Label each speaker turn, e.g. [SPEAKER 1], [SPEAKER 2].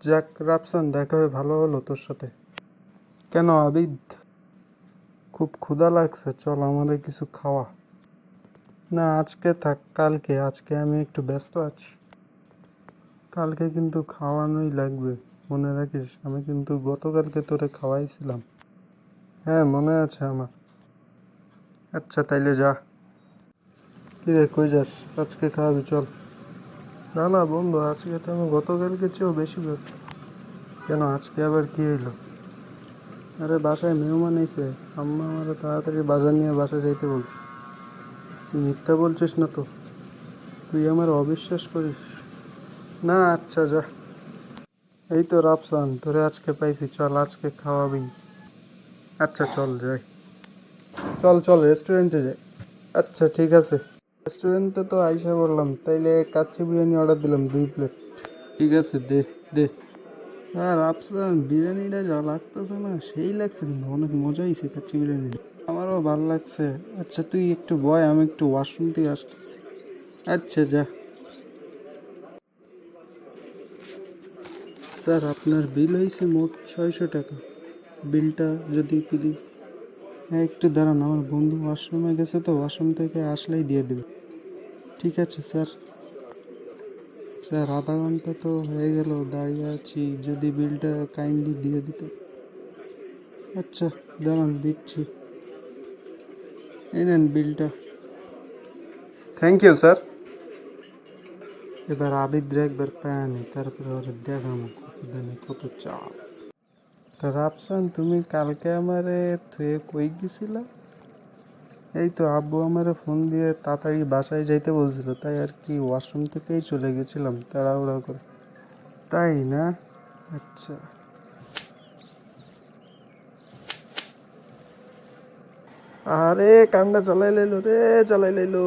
[SPEAKER 1] যাক, রাফসান, দেখা হয়ে ভালো হলো তোর সাথে। কেন আবিদ? খুব ক্ষুধা লাগছে, চল আমাদের কিছু খাওয়া। না, আজকে থাক, কালকে, আজকে আমি একটু ব্যস্ত আছি। কালকে কিন্তু খাওয়ানোই লাগবে, মনে রাখিস, আমি কিন্তু গতকালকে তোরে খাওয়াইছিলাম। হ্যাঁ মনে আছে আমার। আচ্ছা তাইলে যা। কিরে, কই যাস? আজকে খাওয়াবি, চল। না না, বন্ধু, আজকে তো আমি গতকালকে চেয়েও বেশি ব্যস্ত। কেন, আজকে আবার কি হইল? আরে, বাসায় মেহমান এসে আম্মা আমার তাড়াতাড়ি বাজার নিয়ে বাসা যাইতে বলছে। তুই মিথ্যা বলছিস না তো? তুই আমার অবিশ্বাস করিস? না আচ্ছা যা। এই তো রাফসান, তোরে আজকে পাইছি, চল, আজকে খাওয়াবি। আচ্ছা চল, যাই। চল চল রেস্টুরেন্টে যাই। আচ্ছা ঠিক আছে। রেস্টুরেন্টে তো আইসা বললাম, তাইলে কাচ্চি বিরিয়ানি অর্ডার দিলাম দুই প্লেট ঠিক আছে, দে দে। হ্যাঁ রাফসান, বিরিয়ানিটা যা লাগতেছে না, সেই লাগছে কিন্তু, অনেক মজা হয়েছে কাচ্চি বিরিয়ানি। আমারও ভালো লাগছে। আচ্ছা তুই একটু বয়, আমি একটু ওয়াশরুম থেকে আসতেছি। আচ্ছা যা। স্যার, আপনার বিল হয়েছে মোট ছয়শো টাকা। বিলটা যদি প্লিজ হ্যাঁ একটু দাঁড়ান, আমার বন্ধু ওয়াশরুমে গেছে তো ওয়াশরুম থেকে আসলেই দিয়ে দেবে। ঠিক আছে স্যার স্যার আধা ঘণ্টা তো হয়ে গেল দাঁড়িয়ে আছি যদি বিলটা কাইন্ডলি দিয়ে দিতে আচ্ছা দাঁড়ান দিচ্ছি এই নেন বিলটা থ্যাংক ইউ স্যার এবার আবিদ্রে একবার পায়নি তারপরে ওরা দেখাম কত দামে কত চাপ তা রাফসান তুমি কালকে আমারে থুয়ে কই গেছিলা এই তো আব্বু আমারে ফোন দিয়ে তাড়াতাড়ি বাসায় যাইতে বলছিল, তাই আর কি ওয়াশরুম থেকেই চলে গেছিলাম তাড়াহুড়া করে। তাই না? আচ্ছা। আরে কান্ডা চালাই লাইলো রে চালাই লাইলো